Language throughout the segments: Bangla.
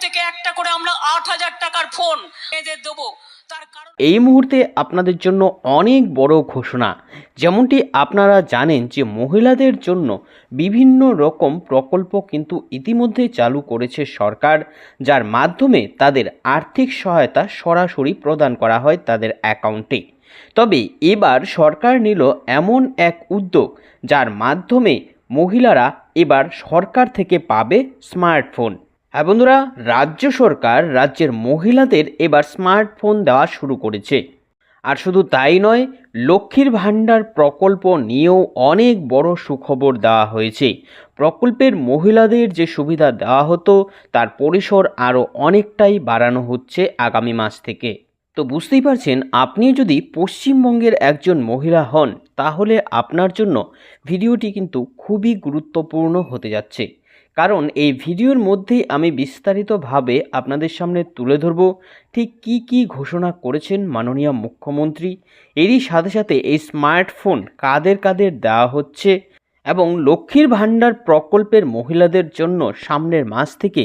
থেকে একটা করে আমরা আট হাজার টাকার ফোন এদের এই মুহূর্তে আপনাদের জন্য অনেক বড় ঘোষণা। যেমনটি আপনারা জানেন যে মহিলাদের জন্য বিভিন্ন রকম প্রকল্প কিন্তু ইতিমধ্যে চালু করেছে সরকার, যার মাধ্যমে তাদের আর্থিক সহায়তা সরাসরি প্রদান করা হয় তাদের অ্যাকাউন্টে। তবে এবার সরকার নিল এমন এক উদ্যোগ, যার মাধ্যমে মহিলারা এবার সরকার থেকে পাবে স্মার্টফোন। হ্যাঁ বন্ধুরা, রাজ্য সরকার রাজ্যের মহিলাদের এবার স্মার্টফোন দেওয়া শুরু করেছে। আর শুধু তাই নয়, লক্ষ্মীর ভাণ্ডার প্রকল্প নিয়েও অনেক বড় সুখবর দেওয়া হয়েছে। প্রকল্পের মহিলাদের যে সুবিধা দেওয়া হতো, তার পরিসর আরও অনেকটাই বাড়ানো হচ্ছে আগামী মাস থেকে। তো বুঝতেই পারছেন, আপনি যদি পশ্চিমবঙ্গের একজন মহিলা হন, তাহলে আপনার জন্য ভিডিওটি কিন্তু খুবই গুরুত্বপূর্ণ হতে যাচ্ছে। কারণ এই ভিডিওর মধ্যেই আমি বিস্তারিতভাবে আপনাদের সামনে তুলে ধরব ঠিক কি কি ঘোষণা করেছেন মাননীয় মুখ্যমন্ত্রী। এরই সাথে সাথে এই স্মার্টফোন কাদের কাদের দেওয়া হচ্ছে এবং লক্ষ্মীর ভাণ্ডার প্রকল্পের মহিলাদের জন্য সামনের মাস থেকে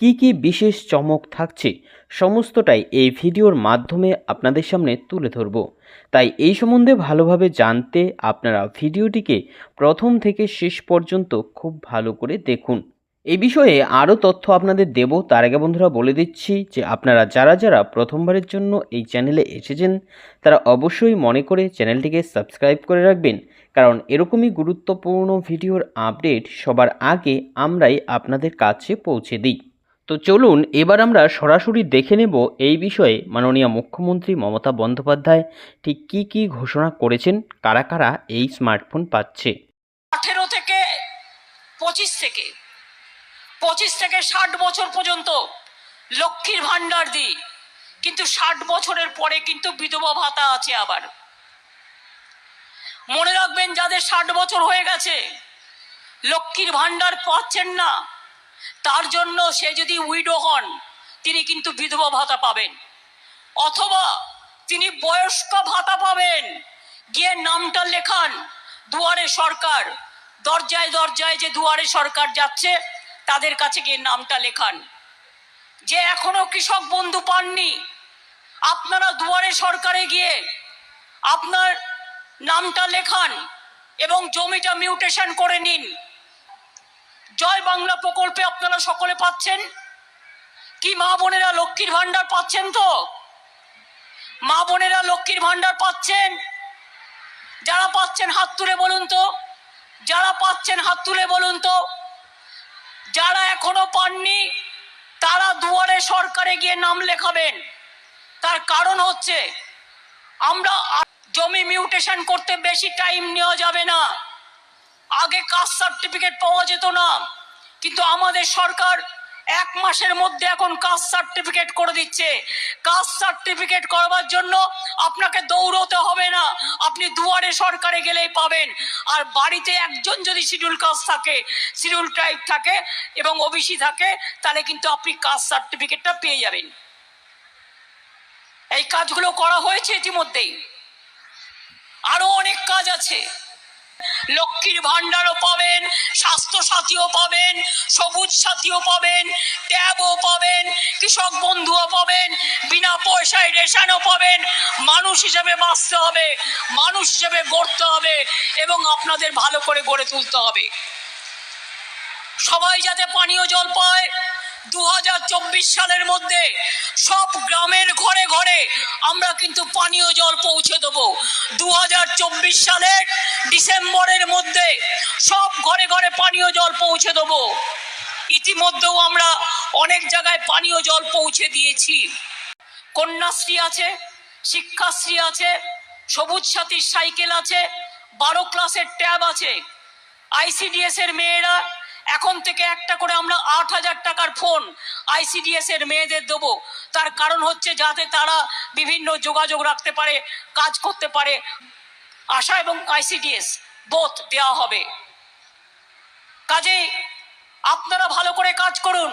কি কি বিশেষ চমক থাকছে, সমস্তটাই এই ভিডিওর মাধ্যমে আপনাদের সামনে তুলে ধরব। তাই এই সম্বন্ধে ভালোভাবে জানতে আপনারা ভিডিওটিকে প্রথম থেকে শেষ পর্যন্ত খুব ভালো করে দেখুন। এই বিষয়ে আরও তথ্য আপনাদের দেব। তার আগে বন্ধুরা বলে দিচ্ছি যে আপনারা যারা যারা প্রথমবারের জন্য এই চ্যানেলে এসেছেন, তারা অবশ্যই মনে করে চ্যানেলটিকে সাবস্ক্রাইব করে রাখবেন কারণ এরকমই গুরুত্বপূর্ণ ভিডিওর আপডেট সবার আগে আমরাই আপনাদের কাছে পৌঁছে দিই। তো চলুন, এবার আমরা সরাসরি দেখে নেব এই বিষয়ে মাননীয় মুখ্যমন্ত্রী মমতা বন্দ্যোপাধ্যায় ঠিক কী কী ঘোষণা করেছেন, কারা কারা এই স্মার্টফোন পাচ্ছে। আঠেরো থেকে পঁচিশ থেকে পঁচিশ থেকে ষাট বছর পর্যন্ত লক্ষ্মীর ভাণ্ডার দিই, কিন্তু ষাট বছরের পরে কিন্তু বিধবা ভাতা আছে আবার। মনে রাখবেন যাদের ষাট বছর হয়ে গেছে, লক্ষ্মীর ভাণ্ডার পাচ্ছেন না, তার জন্য সে যদি উইডো হন, তিনি কিন্তু বিধবা ভাতা পাবেন। অথবা তিনি বয়স্ক ভাতা পাবেন। গিয়ে নামটা লেখান, দুয়ারে সরকার। দরজায় দরজায় যে দুয়ারে সরকার যাচ্ছে, তাদের কাছে গিয়ে নামটা লেখান। যে এখনও কৃষক বন্ধু পাননি, আপনারা দুয়ারে সরকারে গিয়ে আপনার নামটা লেখান এবং জমিটা মিউটেশন করে নিন। জয় বাংলা প্রকল্পে আপনারা সকলে পাচ্ছেন? কি মা বোনেরা লক্ষ্মীর ভাণ্ডার পাচ্ছেন তো? মা বোনেরা লক্ষ্মীর ভাণ্ডার পাচ্ছেন? যারা পাচ্ছেন হাত তুলে বলুন তো। যারা পাচ্ছেন হাত তুলে বলুন তো। যারা এখনও পাননি, তারা দুয়ারে সরকারে গিয়ে নাম লেখাবেন। তার কারণ হচ্ছে, আমরা জমি মিউটেশন করতে বেশি টাইম নেওয়া যাবে না। আগে কাস্ট সার্টিফিকেট পাওয়া যেত না। কিন্তু আমাদের সরকার এক মাসের মধ্যে এখন কাস্ট সার্টিফিকেট করে দিচ্ছে। কাস্ট সার্টিফিকেট করবার জন্য আপনাকে দৌড়তে হবে না। আপনি দুয়ারে সরকারে গেলেই পাবেন। আর বাড়িতে একজন যদি শিডিউল কাস্ট থাকে, শিডিউল ট্রাইব থাকে এবং ওবিসি থাকে, তাহলে কিন্তু আপনি কাস্ট সার্টিফিকেটটা পেয়ে যাবেন। এই কাজগুলো করা হয়েছে ইতিমধ্যেই। আরও অনেক কাজ আছে। লক্ষ্মীর ভাণ্ডারও পাবেন স্বাস্থ্য সাথীও পাবেন, সবুজ সাথীও পাবেন, ট্যাবও পাবেন, কৃষক বন্ধুও পাবেন, বিনা পয়সায় রেশনও পাবেন। মানুষ হিসেবে বাঁচতে হবে, মানুষ হিসেবে গড়তে হবে এবং আপনাদের ভালো করে গড়ে তুলতে হবে। সবাই যাতে পানীয় জল পায় দু হাজার চব্বিশ সালের মধ্যে সব গ্রামের ঘরে ঘরে আমরা কিন্তু পানীয় জল পৌঁছে দেবো। দু সালের ডিসেম্বরের মধ্যে সব ঘরে ঘরে পানীয় জল পৌঁছে দেবো। ইতিমধ্যেও আমরা অনেক জায়গায় পানীয় জল পৌঁছে দিয়েছি। কন্যাশ্রী আছে, শিক্ষাশ্রী আছে, সবুজ সাথীর সাইকেল আছে, বারো ক্লাসের ট্যাব আছে। আইসিডিএস এর মেয়েরা এখন থেকে একটা করে আমরা আট হাজার টাকার ফোন আইসিডিএস এর মেয়েদের দেব। তার কারণ হচ্ছে যাতে তারা বিভিন্ন যোগাযোগ রাখতে পারে, কাজ করতে পারে। আশা এবং আইসিডিএস বোধ দেওয়া হবে। কাজেই আপনারা ভালো করে কাজ করুন।